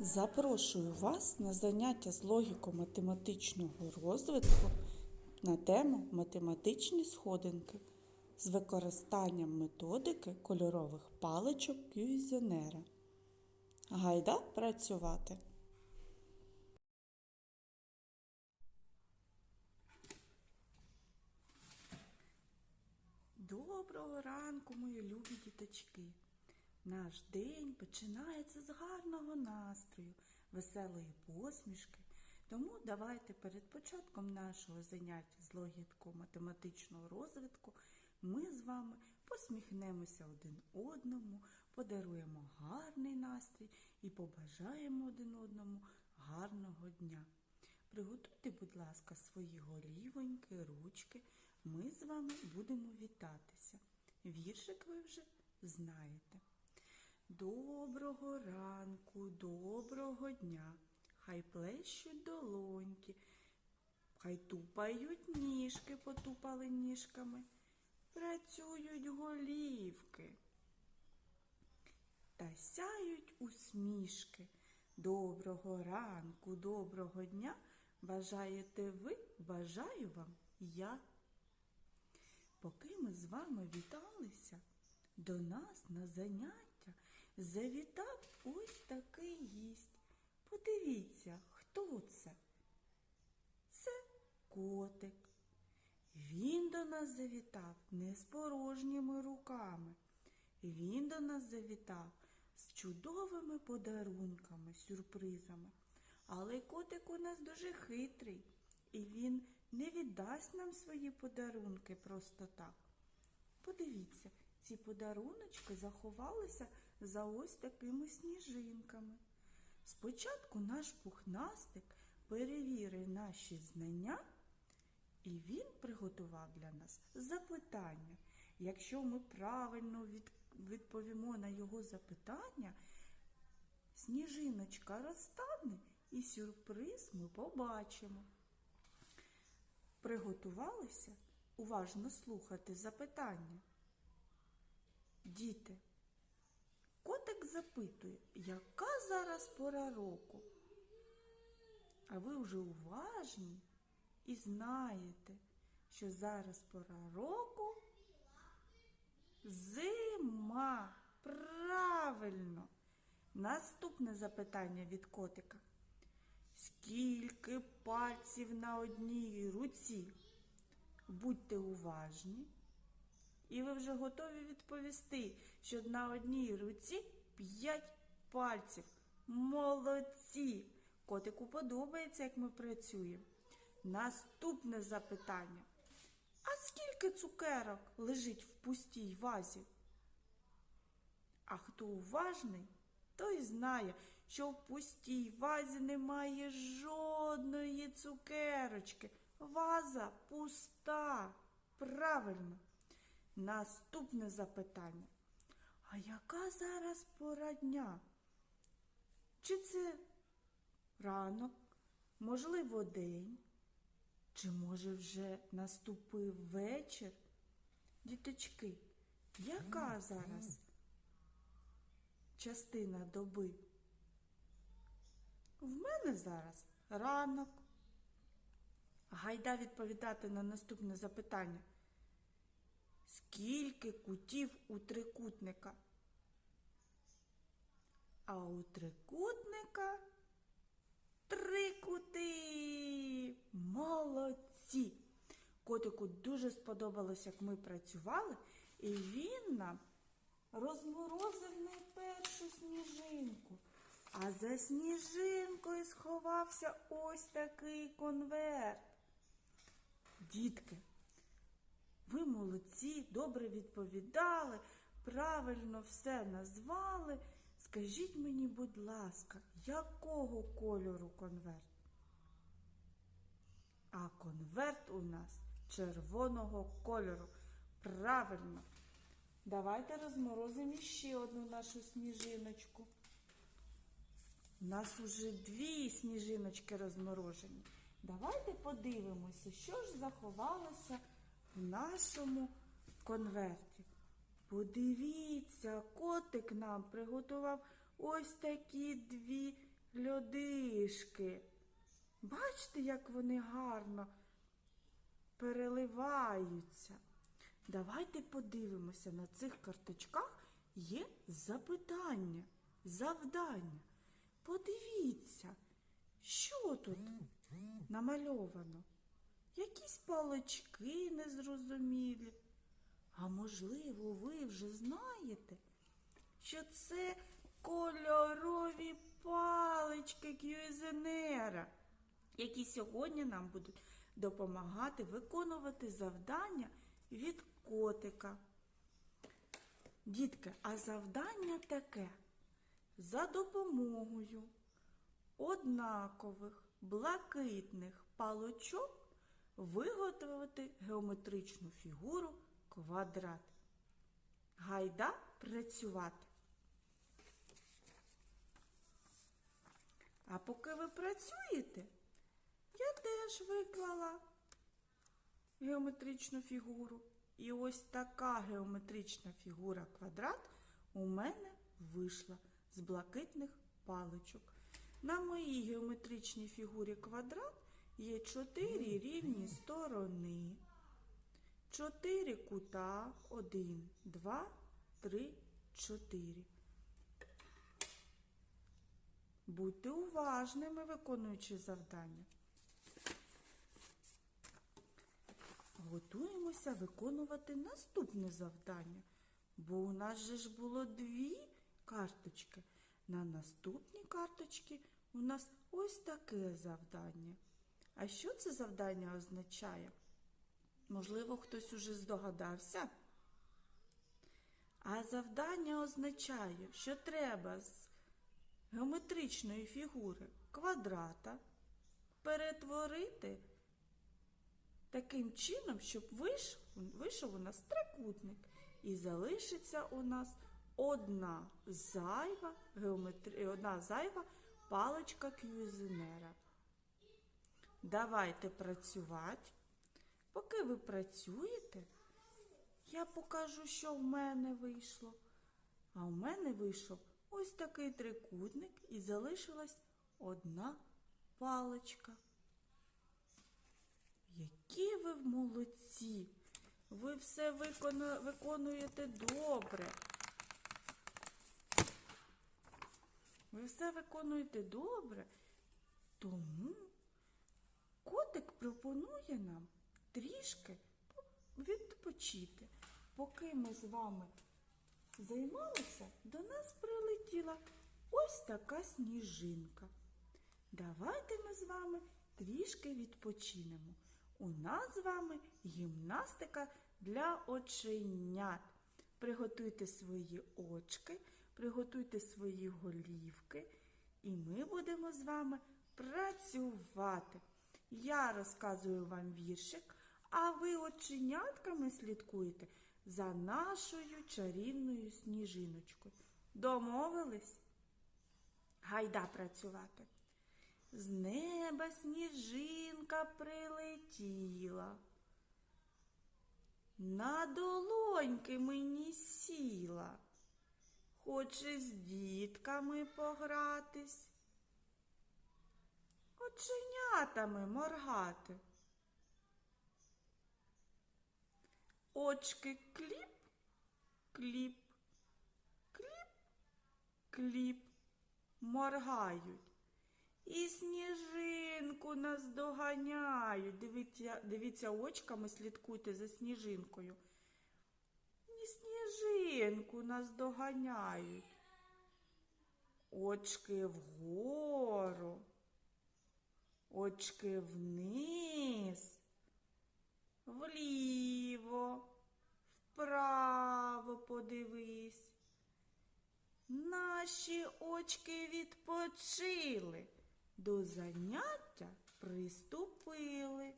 Запрошую вас на заняття з логіко-математичного розвитку на тему математичні сходинки з використанням методики кольорових паличок Кюйзенера. Гайда працювати! Доброго ранку, мої любі діточки! Наш день починається з гарного настрою, веселої посмішки. Тому давайте перед початком нашого заняття з логіко-математичного розвитку ми з вами посміхнемося один одному, подаруємо гарний настрій і побажаємо один одному гарного дня. Приготуйте, будь ласка, свої голівоньки, ручки. Ми з вами будемо вітатися. Віршик ви вже знаєте. Доброго ранку, доброго дня, хай плещуть долоньки, хай тупають ніжки, потупали ніжками, працюють голівки та сяють усмішки. Доброго ранку, доброго дня. Бажаєте ви, бажаю вам я. Поки ми з вами віталися, до нас на заняття завітав ось такий гість. Подивіться, хто це? Це котик. Він до нас завітав не з порожніми руками. Він до нас завітав з чудовими подарунками, сюрпризами. Але котик у нас дуже хитрий, і він не віддасть нам свої подарунки просто так. Подивіться, ці подаруночки заховалися за ось такими сніжинками. Спочатку наш пухнастик перевірив наші знання, і він приготував для нас запитання. Якщо ми правильно відповімо на його запитання, сніжиночка розтане і сюрприз ми побачимо. Приготувалися уважно слухати запитання. Діти, котик запитує, яка зараз пора року? А ви вже уважні і знаєте, що зараз пора року зима. Правильно. Наступне запитання від котика. Скільки пальців на одній руці? Будьте уважні. І ви вже готові відповісти, що на одній руці п'ять пальців. Молодці! Котику подобається, як ми працюємо. Наступне запитання. А скільки цукерок лежить в пустій вазі? А хто уважний, той знає, що в пустій вазі немає жодної цукерочки. Ваза пуста. Правильно. Наступне запитання. А яка зараз пора дня? Чи це ранок, можливо, день? Чи може вже наступив вечір? Діточки, яка зараз частина доби? В мене зараз ранок. Гайда відповідати на наступне запитання. Скільки кутів у трикутника? А у трикутника три кути. Молодці! Котику дуже сподобалось, як ми працювали, і він нам розморозив найпершу сніжинку. А за сніжинкою сховався ось такий конверт. Дітки, ви молодці, добре відповідали, правильно все назвали. Скажіть мені, будь ласка, якого кольору конверт? А конверт у нас червоного кольору. Правильно. Давайте розморозимо ще одну нашу сніжиночку. У нас уже дві сніжиночки розморожені. Давайте подивимося, що ж заховалося в нашому конверті. Подивіться, котик нам приготував ось такі дві водички. Бачите, як вони гарно переливаються. Давайте подивимося, на цих карточках є запитання, завдання. Подивіться, що тут намальовано? Якісь палички незрозумілі. А можливо, ви вже знаєте, що це кольорові палички К'юзенера, які сьогодні нам будуть допомагати виконувати завдання від котика. Дітки, а завдання таке. За допомогою однакових блакитних паличок виготовити геометричну фігуру квадрат. Гайда працювати. А поки ви працюєте, я теж виклала геометричну фігуру. І ось така геометрична фігура квадрат у мене вийшла з блакитних паличок. На моїй геометричній фігурі квадрат є чотири рівні сторони, чотири кута, один, два, три, чотири. Будьте уважними, виконуючи завдання. Готуємося виконувати наступне завдання, бо у нас же ж було дві карточки. На наступній карточці у нас ось таке завдання. А що це завдання означає? Можливо, хтось уже здогадався? А завдання означає, що треба з геометричної фігури квадрата перетворити таким чином, щоб вийшов, у нас трикутник. І залишиться у нас одна зайва геометри... одна зайва паличка кюзинера. Давайте працювати. Поки ви працюєте, я покажу, що в мене вийшло. А в мене вийшов ось такий трикутник і залишилась одна паличка. Які ви молодці! Ви все виконуєте добре. Ви все виконуєте добре, тому котик пропонує нам трішки відпочити. Поки ми з вами займалися, до нас прилетіла ось така сніжинка. Давайте ми з вами трішки відпочинемо. У нас з вами гімнастика для оченят. Приготуйте свої очки, приготуйте свої голівки, і ми будемо з вами працювати. Я розказую вам віршик, а ви оченятками слідкуєте за нашою чарівною сніжиночкою. Домовились? Гайда працювати. З неба сніжинка прилетіла. На долоньки мені сіла, хоче з дітками погратись, оченятами моргати. Очки кліп, кліп, кліп, кліп моргають. І сніжинку наздоганяють. Дивіться, дивіться очками, слідкуйте за сніжинкою. І сніжинку наздоганяють. Очки вгору, очки вниз, вліво, вправо подивись. Наші очки відпочили, до заняття приступили,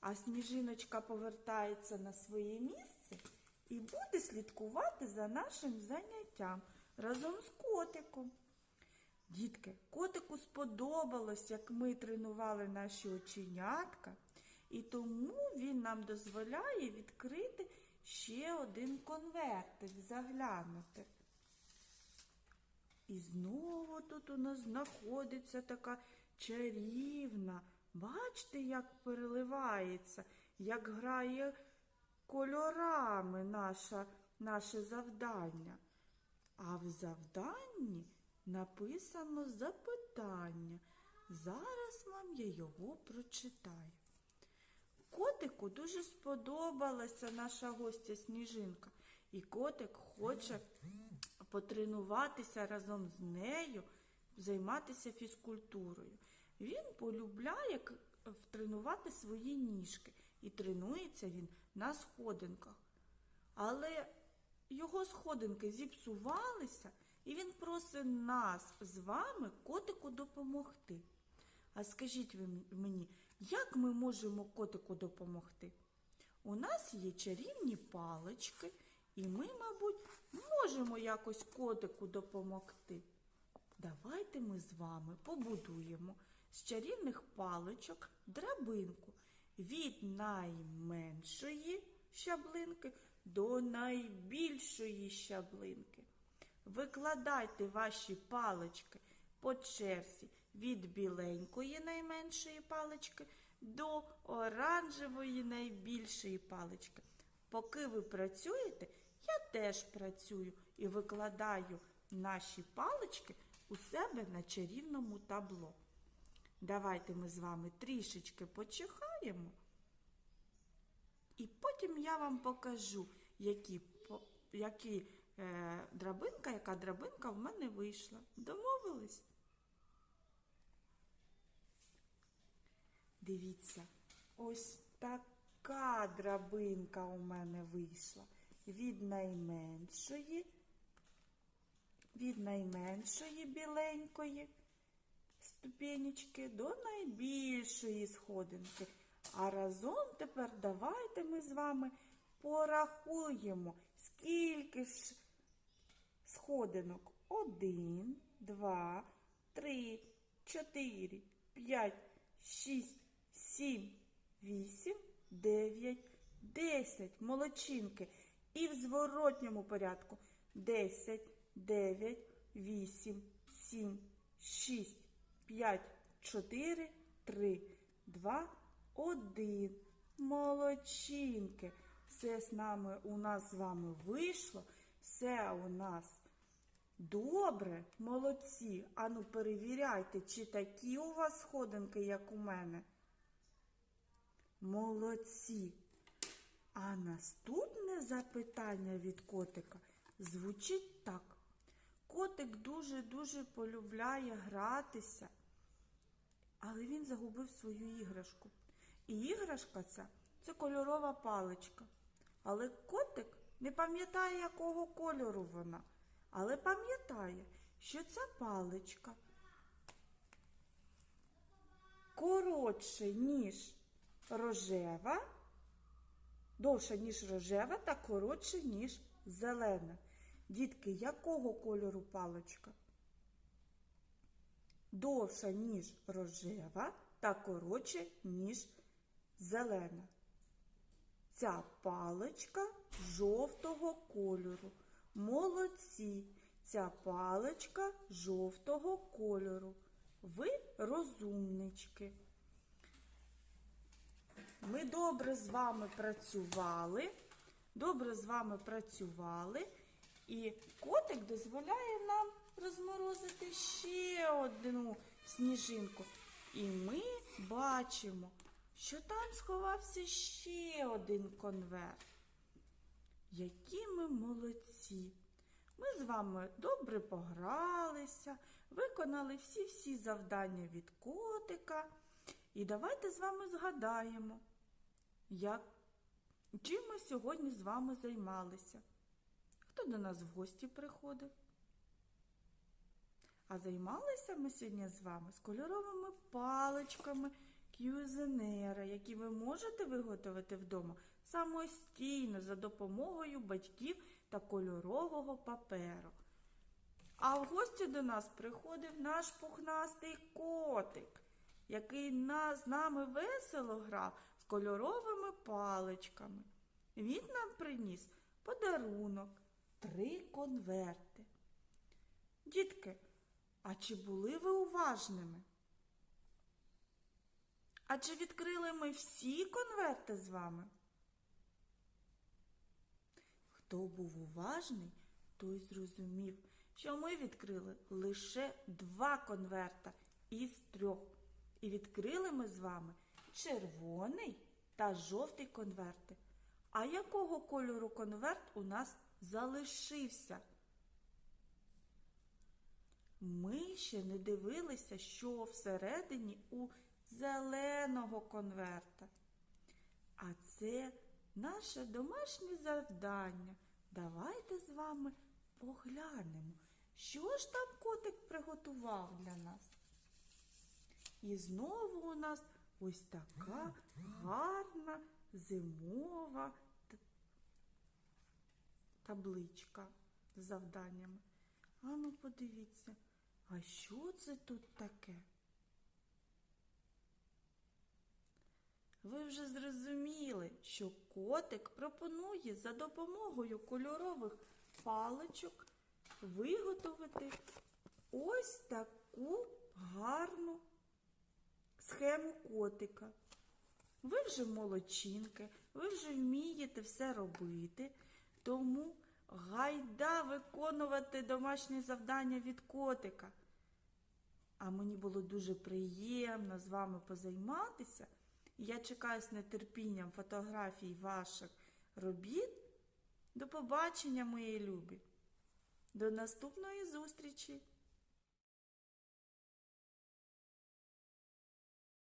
а сніжиночка повертається на своє місце і буде слідкувати за нашим заняттям разом з котиком. Дітки, котику сподобалось, як ми тренували наші оченятка, і тому він нам дозволяє відкрити ще один конвертик, заглянути. І знову тут у нас знаходиться така чарівна. Бачите, як переливається, як грає кольорами наша, наше завдання. А в завданні написано запитання. Зараз вам я його прочитаю. Котику дуже сподобалася наша гостя Сніжинка, і котик хоче потренуватися разом з нею, займатися фізкультурою. Він полюбляє к- тренувати свої ніжки, і тренується він на сходинках. Але його сходинки зіпсувалися, і він просить нас з вами котику допомогти. А скажіть ви мені, як ми можемо котику допомогти? У нас є чарівні палички, і ми, мабуть, можемо якось котику допомогти. Давайте ми з вами побудуємо з чарівних паличок драбинку від найменшої щаблинки до найбільшої щаблинки. Викладайте ваші палички по черзі від біленької найменшої палички до оранжевої найбільшої палички. Поки ви працюєте, я теж працюю і викладаю наші палички у себе на чарівному табло. Давайте ми з вами трішечки почихаємо. І потім я вам покажу, які, які драбинка, яка драбинка в мене вийшла. Домовились? Дивіться, ось така драбинка у мене вийшла. Від найменшої, від найменшої біленької ступенечки до найбільшої сходинки. А разом тепер давайте ми з вами порахуємо, скільки ж сходинок. Один, два, три, чотири, п'ять, шість, сім, вісім, дев'ять, десять. Молодчинки. І в зворотньому порядку. Десять, дев'ять, вісім, сім, шість, п'ять, чотири, три, два, один. Молодчинки. Все з нами у нас з вами вийшло. Все у нас добре, молодці. Ану, перевіряйте, чи такі у вас сходинки, як у мене. Молодці. А наступне запитання від котика звучить так. Котик дуже-дуже полюбляє гратися, але він загубив свою іграшку. І іграшка ця це кольорова паличка. Але котик не пам'ятає, якого кольору вона, але пам'ятає, що ця паличка коротше, ніж рожева, довша, ніж рожева та коротше, ніж зелена. Дітки, якого кольору паличка? Довша, ніж рожева та коротше, ніж зелена. Ця паличка жовтого кольору. Молодці. Ця паличка жовтого кольору. Ви розумнички. Ми добре з вами працювали. Добре з вами працювали. І котик дозволяє нам розморозити ще одну сніжинку. І ми бачимо, що там сховався ще один конверт. Які ми молодці! Ми з вами добре погралися, виконали всі-всі завдання від котика. І давайте з вами згадаємо, як, чим ми сьогодні з вами займалися. Хто до нас в гості приходив? А займалися ми сьогодні з вами з кольоровими паличками кюзенера, які ви можете виготовити вдома самостійно за допомогою батьків та кольорового паперу. А в гості до нас приходив наш пухнастий котик, який на, з нами весело грав з кольоровими паличками. Він нам приніс подарунок, три конверти. Дітки, а чи були ви уважними? А чи відкрили ми всі конверти з вами? Хто був уважний, той зрозумів, що ми відкрили лише два конверта із трьох. І відкрили ми з вами червоний та жовтий конверти. А якого кольору конверт у нас залишився? Ми ще не дивилися, що всередині у зеленого конверта. А це наше домашнє завдання. Давайте з вами поглянемо, що ж там котик приготував для нас. І знову у нас ось така гарна зимова табличка з завданнями. Ану, подивіться, а що це тут таке? Ви вже зрозуміли, що котик пропонує за допомогою кольорових паличок виготовити ось таку гарну схему котика. Ви вже молодчинки, ви вже вмієте все робити, тому гайда виконувати домашні завдання від котика. А мені було дуже приємно з вами позайматися. Я чекаю з нетерпінням фотографій ваших робіт. До побачення, мої любі. До наступної зустрічі!